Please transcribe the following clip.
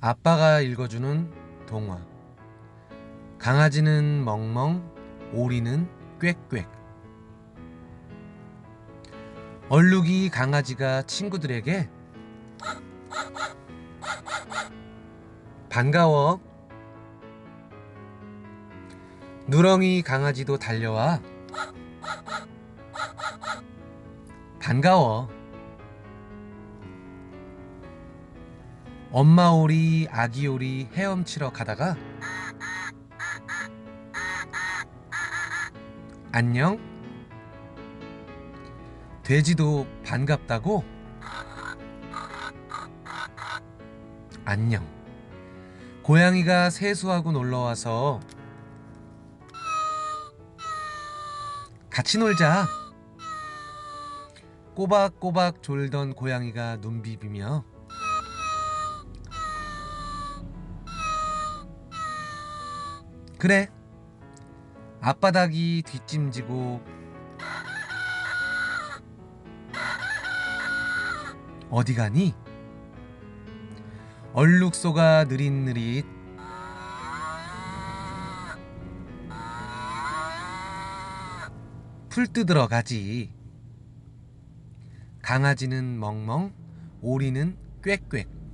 아빠가 읽어주는 동화. 강아지는 멍멍, 오리는 꽥꽥. 얼룩이 강아지가 친구들에게 반가워. 누렁이 강아지도 달려와 반가워. 엄마 오리, 아기 오리 헤엄치러 가다가 안녕. 돼지도 반갑다고 안녕. 고양이가 세수하고 놀러 와서 같이 놀자. 꼬박꼬박 졸던 고양이가 눈 비비며 그래. 앞바닥이 뒷짐지고 어디 가니? 얼룩소가 느릿느릿 풀 뜯으러 가지. 강아지는 멍멍, 오리는 꽥꽥.